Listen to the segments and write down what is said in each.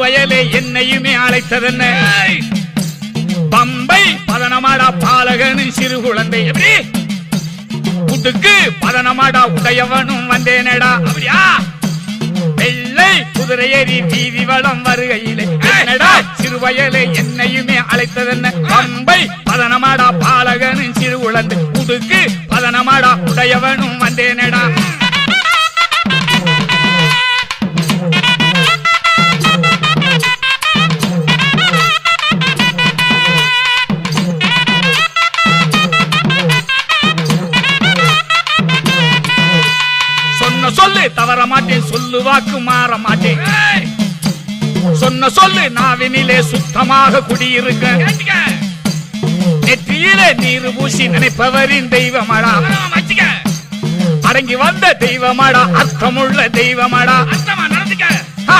வயலே என்னையுமே அழைத்ததென்ன? பம்பை பதனமாடா பாலகனு சிறு குழந்தை. எப்படி புட்டுக்கு பதனமாடா உடையவனும் வந்தேனடா. அப்படியா? வெள்ளை குதிரையேறி வீதி வளம் வருகையிலே. என்னடா? சிறுவயலே என்னையுமே அழைத்ததென்ன? பம்பை பதனமாடா பாலகனும் சிறு குழந்தை. புதுக்கு பதனமாடா உடையவனும் வந்தேனடா. மாட்டேன் சொல்லு வாக்கு மாற மாட்டேன். சொன்ன சொல்லு நாவினிலே சுத்தமாக குடியிருக்க. நெற்றியிலே நீர் பூசி நினைப்பவரின் தெய்வமடா. அடங்கி வந்த தெய்வமடா அர்த்தமுள்ள தெய்வமடா. ஹா,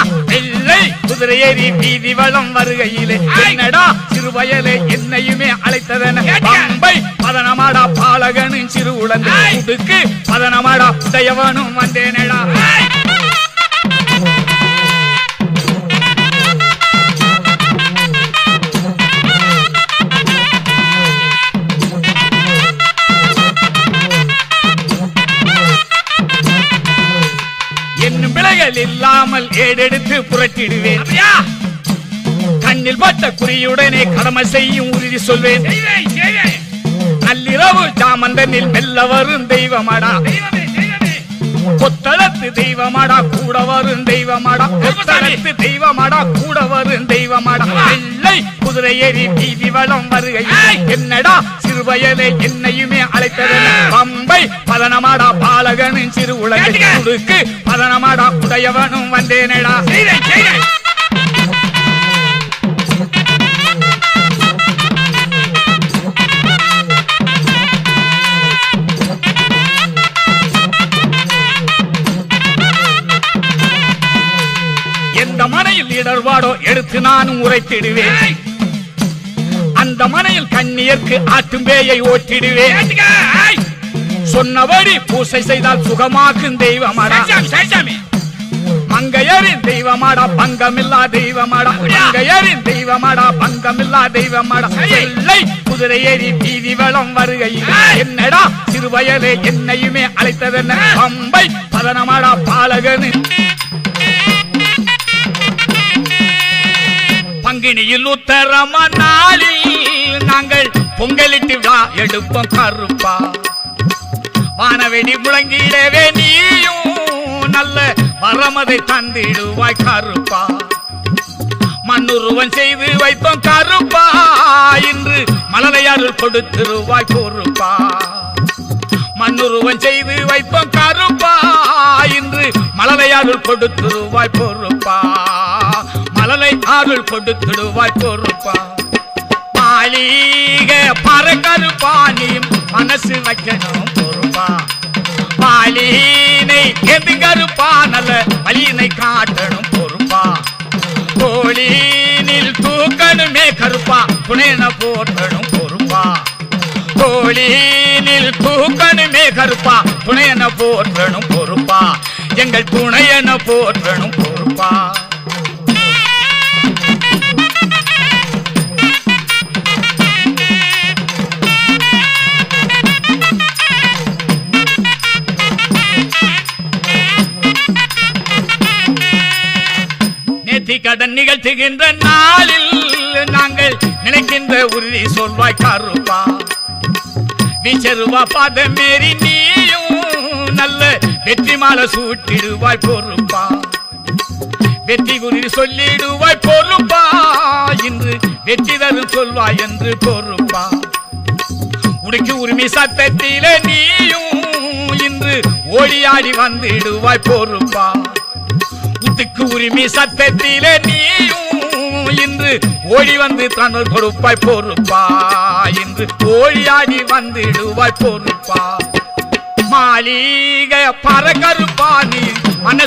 குதிரை ஏறி வீதி வளம் வருகையிலே. என்னடா சிறுவயலே என்னையுமே அழைத்ததன. பம்பை பதனமாடா பாலகனும் சிறு உழந்து உடுக்கு பதனமாடா உடையவனும் வந்தேனடா. என்னும் பிழைகள் இல்லாமல் ஏடெடுத்து புரட்டிடுவேன். கண்ணில் பட்ட குறியுடனே கடமை செய்யும் உறுதி சொல்வேன். நள்ளிரவு மெல்ல வரும் தெய்வமாடா. கொத்தளத்து தெய்வமாடா கூட வரும் தெய்வமாடா. கொத்தளத்து தெய்வமாடா கூட வரும் தெய்வமாடா. வெள்ளை குதிரை ஏறி வீதி வளம் வருகை என்னடா சிறுவயலே என்னையுமே அழைத்தது பம்பை பதனமாடா பாலகனும் சிறு உலகில். பதனமாடா உடையவனும் வந்தேனடா. இடர்பாடோ எடுத்து நானும் உரைத்திடுவேன். அந்த மனையில் கண்ணியர்க்கு ஆட்டும் பேயை ஓட்டிடுவேன் சொன்னபடி பூசை செய்தால் சுகமாக்கும் தெய்வமாடா. மங்கையரின் தெய்வமாடா பங்கமில்லா தெய்வமாடா. மங்கையரின் தெய்வமாடா பங்கமில்லா தெய்வமாடா. எல்லை குதிரை ஏறி வீதி வளம் வருகையில். என்னடா சிறுவயலே என்னையுமே அழைத்ததென்ன? பம்பை பதனமாடா பாலகனு. பங்குனியில் உத்தரம நாளில் நாங்கள் பொங்கலிட்டு விழா எடுப்போம் கருப்பா. வானவெடி முழங்கிடவே நீயும் நல்ல வரமதை தந்திடுவாய் கருப்பா. மண்ணுருவன் செய்து வைத்தோம் கருப்பா. இன்று மலரையாறு கொடுத்திருவாய் பொறுப்பா. மண்ணுருவன் செய்து வைப்போம் கருப்பா. இன்று மலரையாறு அருள் கொடுத்திருவாய் பொறுப்பா. அருள் கொடுத்துடுவாய் பொறுப்பா. மாளிக பறக்கருப்பா நீ மனசு வைக்கணும் பொறுப்பா. பாலினை எதுங்கருப்பா நல்ல வலியினை காட்டணும் பொறுப்பா. கோழினில் தூக்கணுமே கருப்பா துணைன போட்டணும் பொறுப்பா. கோழினில் தூக்கணுமே கருப்பா துணையன போற்றணும் பொறுப்பா. எங்கள் துணையன போற்றணும் பொறுப்பா கடன் நிகழ்த்துகின்ற நாளில் நாங்கள் நினைக்கின்ற உறுதி சொல்வாய் கருப்பா. விச்சருவா பாதம் நீயும் நல்ல வெற்றி மாலை சூட்டிடுவாய் பொறுப்பா. வெற்றி குறி சொல்லிடுவாய் பொறுப்பா. இன்று வெற்றி தரும் சொல்வாய் என்று பொறுப்பா. உடுக்கி உரிமை சத்தத்திலே நீயும் இன்று ஓடியாடி வந்திடுவாய் பொறுப்பா. உடுக்கு உரிமை சத்தத்திலே நீயும் இன்று ஓடி வந்து தன்னர் கொடுப்பாய் பொறுப்பா. என்று ஓடியாடி வந்துடுவாய் பொறுப்பா. மாளிகை பறக்கருப்பா நீ. மன